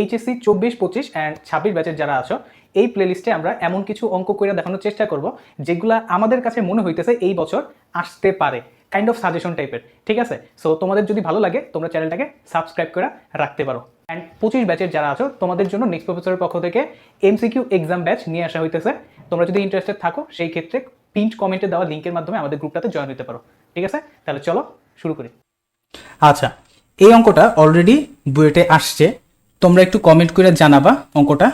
HSC চব্বিশ, পঁচিশ and ছাব্বিশ ব্যাচের যারা আছো, এই প্লেলিস্টে আমরা এমন কিছু অঙ্ক করে দেখানোর চেষ্টা করব, যেগুলা আমাদের কাছে মনে হইতেছে এই বছর আসতে পারে কাইন্ড অফ সাজেশন টাইপের ঠিক আছে? সো তোমাদের যদি ভালো লাগে, তোমরা চ্যানেলটাকে সাবস্ক্রাইব করে রাখতে পারো। অ্যান্ড পঁচিশ ব্যাচের যারা আছো, তোমাদের জন্য নেক্সট প্রফেসরের পক্ষ থেকে এমসিকিউ এক্সাম ব্যাচ নিয়ে আসা হইতেছে। তোমরা যদি ইন্টারেস্টেড থাকো, সেই ক্ষেত্রে পিন্ট কমেন্টে দেওয়া লিঙ্কের মাধ্যমে আমাদের গ্রুপটাতে জয়েন হতে পারো, ঠিক আছে? তাহলে চলো, শুরু করি। আচ্ছা এই অঙ্কটা অলরেডি বুয়েটে আসছে। তোমরা একটু কমেন্ট করে জানাবা অঙ্কটা,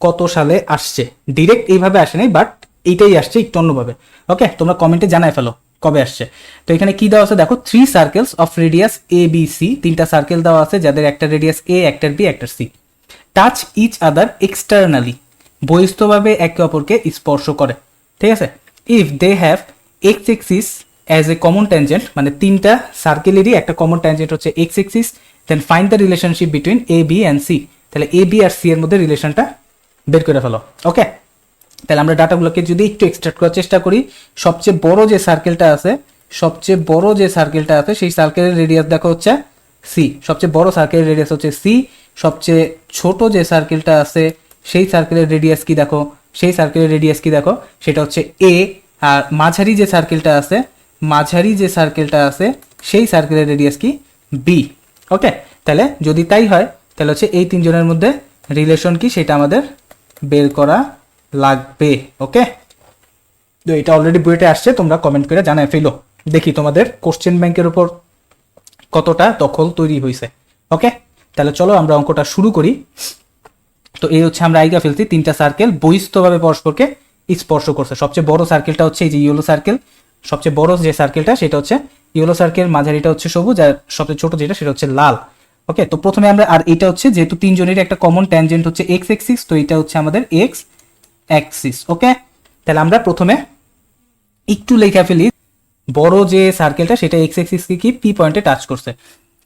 কত সালে আসছে। ডিরেক্ট এইভাবে আসে নাই বাট এইটাই আসছে একটু অন্যভাবে। ওকে তোমরা কমেন্টে জানাই ফেলো কবে আসছে। তো এখানে কি দেওয়া আছে? দেখো three circles of radius A B C তিনটা সার্কেল দেওয়া আছে, যাদের একটা রেডিয়াস এ একটার বি একটার C touch each other externally বহিস্থভাবে একে অপরকে স্পর্শ করে। ঠিক আছে? If they have X axis as a common tangent মানে তিনটা সার্কেলেরই একটা কমন ট্যানজেন্ট হচ্ছে X axis then find the relationship between A B and C তাহলে এ বি আর সি এর মধ্যে রিলেশনটা বের করে ফেলো। ওকে তাহলে আমরা ডাটাগুলোকে যদি একটু এক্সট্রাক্ট করার চেষ্টা করি, সবচেয়ে বড় যে সার্কেলটা আছে, সবচেয়ে বড় যে সার্কেলটা আছে, সেই সার্কেলের রেডিয়াস দেখো হচ্ছে সি সবচেয়ে বড় সার্কেলের রেডিয়াস হচ্ছে সি সবচেয়ে ছোট যে সার্কেলটা আছে, সেই সার্কেলের রেডিয়াস কি দেখো? সেই সার্কেলের রেডিয়াস কি দেখো? সেটা হচ্ছে এ আর মাঝারি যে সার্কেলটা আছে, মাঝারি যে সার্কেলটা আছে, সেই সার্কেলের রেডিয়াস কি? বি ওকে তাহলে যদি তাই হয়, তাহলে হচ্ছে এই তিনজনের মধ্যে রিলেশন কি? সেটা আমাদের বের করা লাগবে ওকে তো এটা অলরেডি বইটা আসছে, তোমরা কমেন্ট করে জানায় ফেলো। দেখি তোমাদের কোশ্চেন ব্যাংকের উপর কতটা দখল তৈরি হয়েছে ওকে তাহলে চলো আমরা অঙ্কটা শুরু করি। তো এই হচ্ছে আমরা আইগা ফেলছি, তিনটা সার্কেল বহিস্থভাবে পরস্পরকে স্পর্শ করছে। সবচেয়ে বড় সার্কেলটা হচ্ছে এই যে ইয়েলো সার্কেল সবচেয়ে বড় যে সার্কেলটা সেটা হচ্ছে ইয়েলো সার্কেল মাঝারিটা হচ্ছে সবুজ আর সবচেয়ে ছোট যেটা সেটা হচ্ছে লাল। ওকে তো প্রথমে আমরা, আর এটা হচ্ছে যেহেতু তিনজনের একটা কমন ট্যানজেন্ট হচ্ছে এক্স এক্সিস তো এটা হচ্ছে আমাদের এক্স অ্যাক্সিস ওকে তাহলে আমরা প্রথমে একটু লেখা ফেলি, বড় যে সার্কেলটা সেটা এক্স এক্সিসকে কি পি পয়েন্টে টাচ করছে?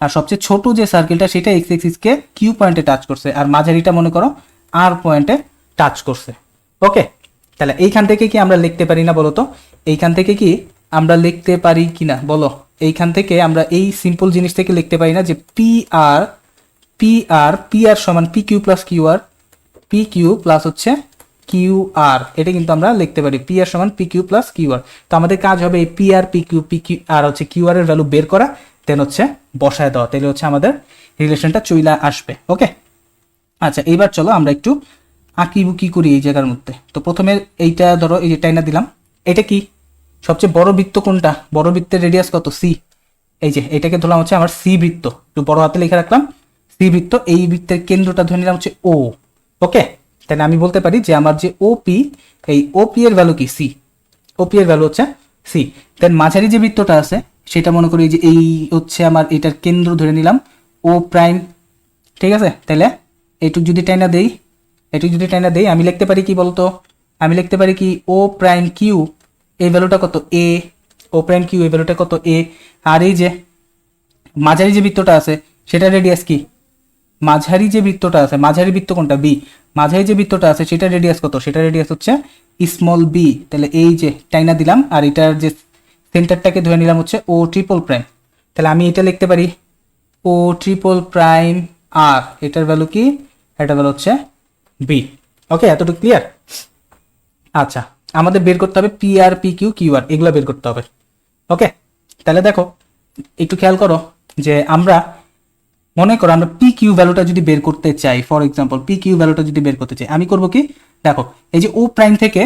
আর সবচেয়ে ছোট যে সার্কেলটা সেটা এক্স এক্সিসকে কিউ পয়েন্টে টাচ করছে, আর মাঝারিটা মনে করো আর পয়েন্টে টাচ করছে ওকে তাহলে এইখান থেকে কি আমরা লিখতে পারি না বলতো? এইখান থেকে কি আমরা লিখতে পারি কি না বলো। এইখান থেকে আমরা এই সিম্পল জিনিস থেকে লিখতে পারি না যে P R P R P R সমান P Q plus Q R P Q plus হচ্ছে কিউ আর এটা কিন্তু আমরা লিখতে পারি পি আর সমান P Q plus Q R তো আমাদের কাজ হবে এই P R P Q P Q R হচ্ছে কিউ আর এর ভ্যালু বের করা দেন হচ্ছে বসায় দেওয়া, তাহলে হচ্ছে আমাদের রিলেশনটা চইলা আসবে ওকে আচ্ছা এইবার চলো আমরা একটু আঁকিবুকি করি এই জায়গার মধ্যে। তো প্রথমে এইটা ধরো, এই যে টাইনা দিলাম, এটা কি? সবচেয়ে বড় বৃত্ত কোনটা? বড় বৃত্তের রেডিয়াস কত? সি এই যে, এটাকে ধরলাম হচ্ছে আমার সি বৃত্ত। একটু বড় হাতে লিখে রাখলাম। সি বৃত্ত, এই বৃত্তের কেন্দ্রটা ধরে নিলাম হচ্ছে ও ওকে তাহলে আমি বলতে পারি যে আমার যে ওপি এই ওপি এর ভ্যালু কি? সি ওপি এর ভ্যালু হচ্ছে সি দেন মাঝারি যে বৃত্তটা আছে, সেটা মনে করি যে এই হচ্ছে আমার এটার কেন্দ্র ধরে নিলাম ও প্রাইম ঠিক আছে? তাহলে এইটুক যদি টাইনা দেই এইটুক যদি টাইনা দেই, আমি লিখতে পারি কি বলতো? আমি লিখতে পারি কি ও প্রাইম কিউ এই ভ্যালুটা কত? এ ও প্রাইম কিউ এই ভ্যালুটা কত? এ আর এই যে মাঝারি যে বৃত্তটা আছে, সেটা রেডিয়াস কি? মাঝারি যে বৃত্তটা আছে, মাঝারি বৃত্ত কোনটা? বি মাঝারি যে বৃত্তটা আছে, সেটা রেডিয়াস কত? সেটা রেডিয়াস হচ্ছে স্মল বি তাহলে এই যে টাইনা দিলাম, আর এটার যে সেন্টারটাকে ধরে নিলাম হচ্ছে ও ট্রিপল প্রাইম তাহলে আমি এটা লিখতে পারি ও ট্রিপল প্রাইম আর এটার ভ্যালু কি? এটার ভ্যালু হচ্ছে বি ওকে এতটুকু ক্লিয়ার আচ্ছা। আমাদের বের করতে হবে P R P Q Q R এগুলো বের করতে হবে। ওকে তাহলে দেখো, একটু খেয়াল করো যে আমরা মনে করো আমরা পি কিউ ভ্যালুটা যদি বের করতে চাই ফর এক্সাম্পল পি কিউ ভ্যালুটা যদি বের করতে চাই, আমি করব কি? দেখো, এই যে ও প্রাইম থেকে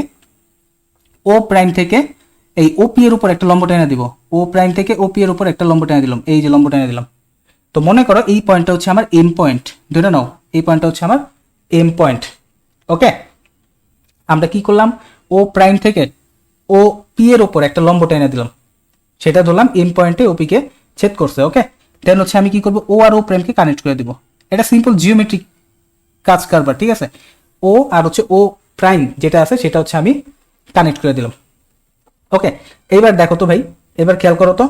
ও প্রাইম থেকে এই ওপি এর উপর একটা লম্ব টেনে দিব। ও প্রাইম থেকে ওপি এর উপর একটা লম্ব টেনে দিলাম, এই যে লম্ব টেনে দিলাম। তো মনে করো এই পয়েন্টটা হচ্ছে আমার এম পয়েন্ট ধরে নাও, এই পয়েন্টটা হচ্ছে আমার এম পয়েন্ট ওকে আমরা কি করলাম? ও প্রাইম থেকে ও পি এর উপর একটা লম্ব টেনে দিলাম। সেটা ধরলাম এম পয়েন্টে ওপিকে ছেদ করছে ওকে দেন হচ্ছে আমি কি করব? ও আর ও প্রাইমকে কানেক্ট করে দিব। এটা সিম্পল জিওমেট্রিক কাজ কারবার, ঠিক আছে? ও আর হচ্ছে ও প্রাইম যেটা আছে, সেটা হচ্ছে আমি কানেক্ট করে দিলাম। ওকে এইবার দেখো তো ভাই, এবার খেয়াল করো তো।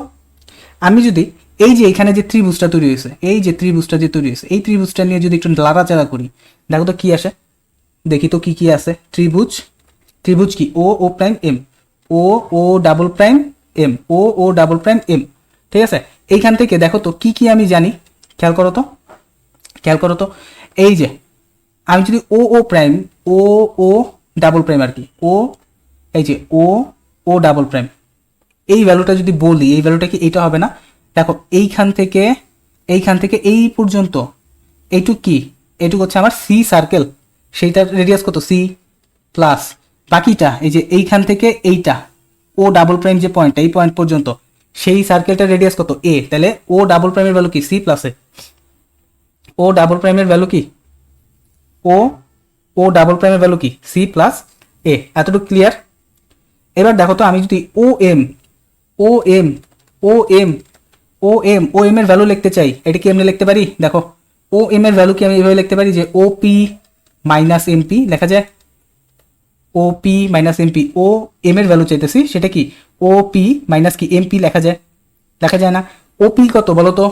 আমি যদি এই যে এখানে যে ত্রিভুজটা তৈরি হয়েছে, এই যে ত্রিভুজটা যে তৈরি হয়েছে, এই ত্রিভুজটা নিয়ে যদি একটু লাড়াচাড়া করি, দেখো তো কি আসে? দেখি তো কি কি আছে। ত্রিভুজ। ত্রিভুজ কি? O O prime M O O double prime M O O double prime M ঠিক আছে? এইখান থেকে দেখো তো কি কি আমি জানি। খেয়াল করো তো। খেয়াল করো তো। এই যে, আমি যদি O O prime O O double prime আর কি। ও এই যে ও ও ডাবল প্রাইম এই ভ্যালুটা যদি বলি, এই ভ্যালুটা কি এইটা হবে না? দেখো, এইখান থেকে এইখান থেকে এই পর্যন্ত, এইটুক কি? এইটুক হচ্ছে আমার সি সার্কেল সেইটার রেডিয়াস কত? সি প্লাস বাকিটা, এই যে এইখান থেকে এইটা ও ডাবল প্রাইম যে পয়েন্ট এই পয়েন্ট পর্যন্ত, সেই সার্কেলটার রেডিয়াস কত? এ তাহলে ও ডাবল প্রাইমের ভ্যালু কি? সি প্লাসে ও ডাবল প্রাইমের ভ্যালু কি? ও ও ডাবল প্রাইমের ভ্যালু কি? সি প্লাস এ এতটুকু ক্লিয়ার এবার দেখো তো, আমি যদি O M O M O M O M O M এর ভ্যালু লিখতে চাই, এটা কি এমনি লিখতে পারি? দেখো ও এম এর ভ্যালু কি আমি এভাবে লিখতে পারি যে O P minus M P লেখা যায় O P minus M P O M এর ভ্যালু চাইতেছি, সেটা কি? ও পি মাইনাস কি? এম পি লেখা যায়। লেখা যায় না। ও পি কত বলো তো?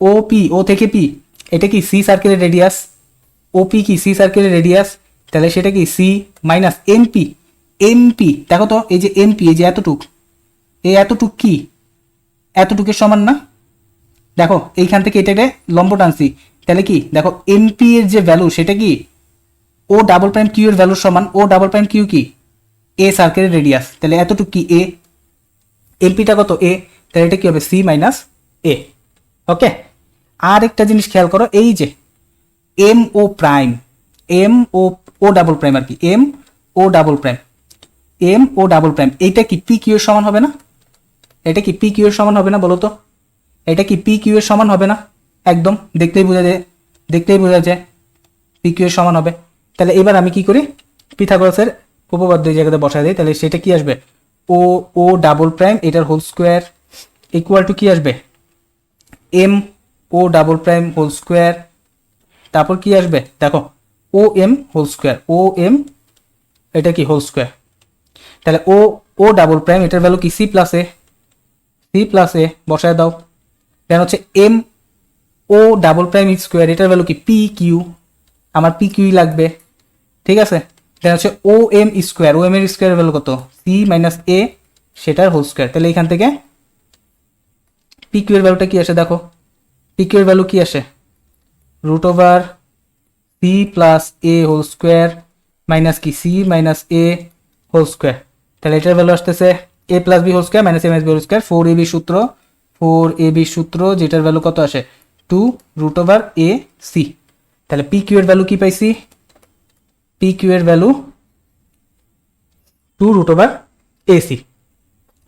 ও ও থেকে পি এটা কি সি সার্কেলের রেডিয়াস ও পি কি সি সার্কেলের রেডিয়াস তাহলে সেটা কি C minus M P M P দেখো তো, এই যে এম পি এই যে এতটুক, এই এতটুক কি? এতটুকের সমান না? দেখো, এইখান থেকে এটাকে লম্ব টানছি। তাহলে কি? দেখো এমপি এর যে ভ্যালু সেটা কি? ও ডাবল প্রাইম কিউ এর ভ্যালুর সমান, ও ডাবল প্রাইম কিউ কি? এ সার্কেলের রেডিয়াস তাহলে এতটুকু কি এ এমপিটা কত? এ তাহলে এটা কি হবে? সি মাইনাস এ ওকে আর একটা জিনিস খেয়াল করো, এই যে M O prime M O O double prime আর কি M O double prime M O double prime এইটা কি পি কিউ এর সমান হবে না? এটা কি পি কিউ এর সমান হবে না বলো তো? এটা কি পি কিউ এর সমান হবে না? একদম, দেখতেই বোঝা যায়, দেখতেই বোঝা যায় পি কিউ এর সমান হবে। তাহলে এবার আমি কি করি? পিথাগোরাসের উপপাদ্য এই জায়গাতে বসাই দিই। তাহলে সেটা কি আসবে? ও ও ডাবল প্রাইম এটার হোল স্কোয়ার ইকুয়াল টু কি আসবে? M O double prime whole square তারপর কি আসবে? দেখো O M whole square O M এটা কি? হোল স্কোয়ার তাহলে ও ও ডাবল প্রাইম এটার ভ্যালু কি? C plus A C plus A বসায় দাও। দেন হচ্ছে M O double prime square এটার ভ্যালু কি? পি কিউ আমার পি কিউই লাগবে। ঠিক আছে? দেন হচ্ছে O M square O M এর স্কোয়ার ভ্যালু কত? সি মাইনাস এ সেটার হোল স্কোয়ার তাহলে এখান থেকে পি কিউ এর ভ্যালুটা কি আসে দেখো? পি কিউ এর ভ্যালু কি আসে? Root over C plus A whole square minus কি? C minus A whole square তাহলে এটার ভ্যালু আসতেছে A plus B whole square minus M S B whole square four A B সূত্র four A B সূত্র, যেটার value কত আসে? Two root over A C তাহলে পি কিউ এর ভ্যালু কি পাইছি? পি এর value two root over A C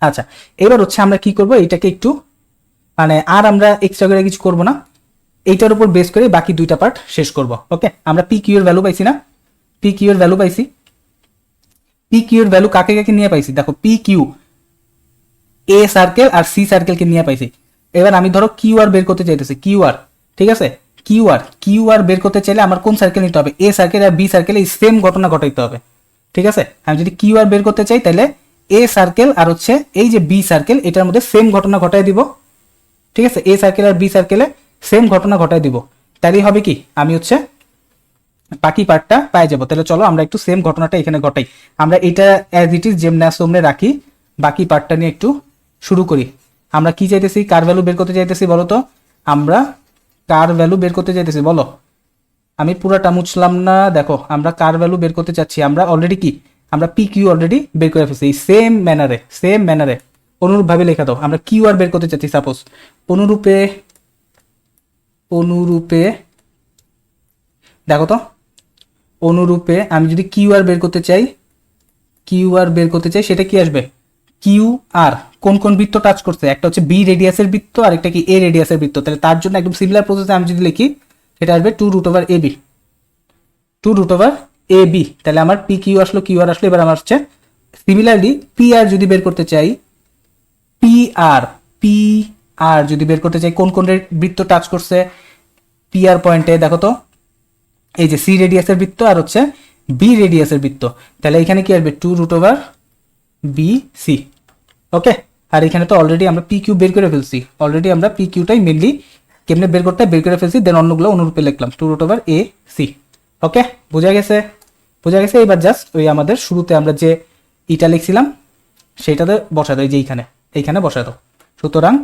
আচ্ছা এবার হচ্ছে আমরা কি করব? এটাকে একটু মানে আর আমরা এক্সট্রা করে কিছু করব না। এইটার উপর বেস করে বাকি দুইটা পার্ট শেষ করব ওকে আমরা পি এর ভ্যালু পাইছি না। পি কিউ এর ভ্যালু পাইছি। পি কিউ এর ভ্যালু কাকে কাকে নিয়ে পাইছি? দেখো পি কিউ এ সার্কেল আর সি সার্কেলকে নিয়ে পাইছি। এবার আমি ধরো কিউ আর বের করতে চাইতেছি কিউ আর ঠিক আছে? কিউ আর কিউ আর বের করতে চাইলে আমার কোন সার্কেল নিতে হবে? এ সার্কেল আর বি সার্কেল সেম ঘটনা ঘটাইতে হবে। ঠিক আছে? আমি যদি কিউ আর বের করতে চাই তাহলে এ সার্কেল আর হচ্ছে এই যে বি সার্কেল এটার মধ্যে সেম ঘটনা ঘটাই দিব। ঠিক আছে? এ সার্কেল আর বি সার্কেলে সেম ঘটনা ঘটাই দিব। তাহলেই হবে কি? আমি হচ্ছে বাকি পার্টটা পাই যাব। তাহলে চলো আমরা একটু সেম ঘটনাটা এখানে ঘটাই। আমরা এটা অ্যাজ ইট ইজ যেমন সোমনে রাখি। বাকি পার্টটা নিয়ে একটু শুরু করি। আমরা কি চাইতেছি? কার ভ্যালু বের করতে চাইতেছি বলো তো? আমরা কার ভ্যালু বের করতে চাইতেছি, বলো। আমি পুরাটা মুছলাম না, দেখো, আমরা কার ভ্যালু বের করতে চাচ্ছি, আমরা অলরেডি কি? আমরা পি কিউ অলরেডি বের করে ফেলছি সেম ম্যানারে সেম ম্যানারে অনুরূপভাবে লেখা দাও, আমরা কিউ আর বের করতে চাচ্ছি সাপোজ অনুরূপে অনুরূপে, দেখো তো, অনুরূপে আমি যদি কিউ আর বের করতে চাই কিউ আর বের করতে চাই, সেটা কি আসবে? কিউ আর কোন কোন বৃত্ত টাচ করছে? একটা হচ্ছে বি রেডিয়াসের বৃত্ত, আর একটা কি এ রেডিয়াসের বৃত্ত। তাহলে তার জন্য একদম সিমিলার প্রসেসে আমি যদি লিখি, সেটা আসবে two root over A B two root over A B তাহলে আমার পি কিউ আসলো, কিউ আর আসলো, এবার আমার হচ্ছে সিমিলারলি পি আর যদি বের করতে চাই পি আর পি আর যদি বের করতে চাই, কোন কোন বৃত্ত টাচ করছে? পি আর পয়েন্টে দেখো তো, এই যে সি রেডিয়াসের বৃত্ত, আর হচ্ছে বি রেডিয়াসের বৃত্ত। তাহলে এখানে কি আসবে? Two root over B C okay আর এখানে তো অলরেডি আমরা পি কিউ বের করে ফেলছি। অলরেডি আমরা পি কিউটাই মেনলি কেমনে বের করতে বের করে ফেলছি দেন অন্যগুলো অনুরূপে লিখলাম। Two root over A C okay বোঝা গেছে? বোঝা গেছে? এবার জাস্ট ওই আমাদের শুরুতে আমরা যে ইটা লিখছিলাম, সেইটাতে বসা দাও, এই যে এইখানে। এইখানে বসা দাও। সুতরাং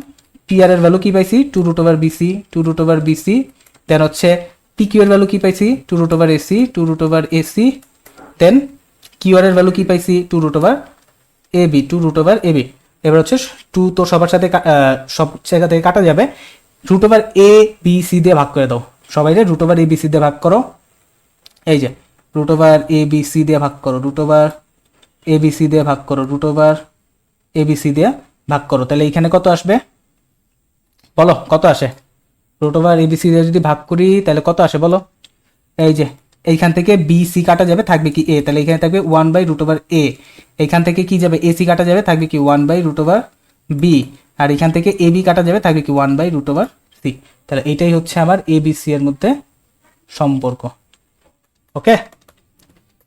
পি আর এর ভ্যালু কি পাইছি? Two root over BC two root over BC then হচ্ছে পি কিউ এর ভ্যালু কি পাইছি? Two root over AC two root over AC then Q আর এর ভ্যালু কি পাইছি? Two root over A B two root over A B এবার হচ্ছে two তো সবার সাথে সব জায়গা থেকে কাটা যাবে। Root over A B C দিয়ে ভাগ করে দাও। সবাই root over A B C দিয়ে ভাগ করো। এই যে root over A B C দিয়ে ভাগ করো। Root over A B C দিয়ে ভাগ করো। Root over A B C দিয়ে ভাগ করো। তাহলে এইখানে কত আসবে? বলো, কত আসে? Root over A B C দিয়ে যদি ভাগ করি, তাহলে কত আসে বলো? এই যে এইখান থেকে বি সি কাটা যাবে, থাকবে কি এ তাহলে এখানে থাকবে one by root over A এইখান থেকে কি যাবে? এ সি কাটা যাবে, থাকবে কি one by root over B আর এখান থেকে এ বি কাটা যাবে, থাকবে কি one by root over C তাহলে এটাই হচ্ছে আমার এ বি সি এর মধ্যে সম্পর্ক। ওকে?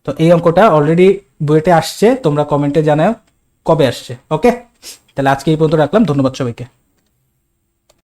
তো এই অঙ্কটা অলরেডি বইয়েতে আসছে, তোমরা কমেন্টে জানাও কবে আসছে। ওকে? তাহলে আজকে এই পর্যন্ত রাখলাম, ধন্যবাদ সবাইকে।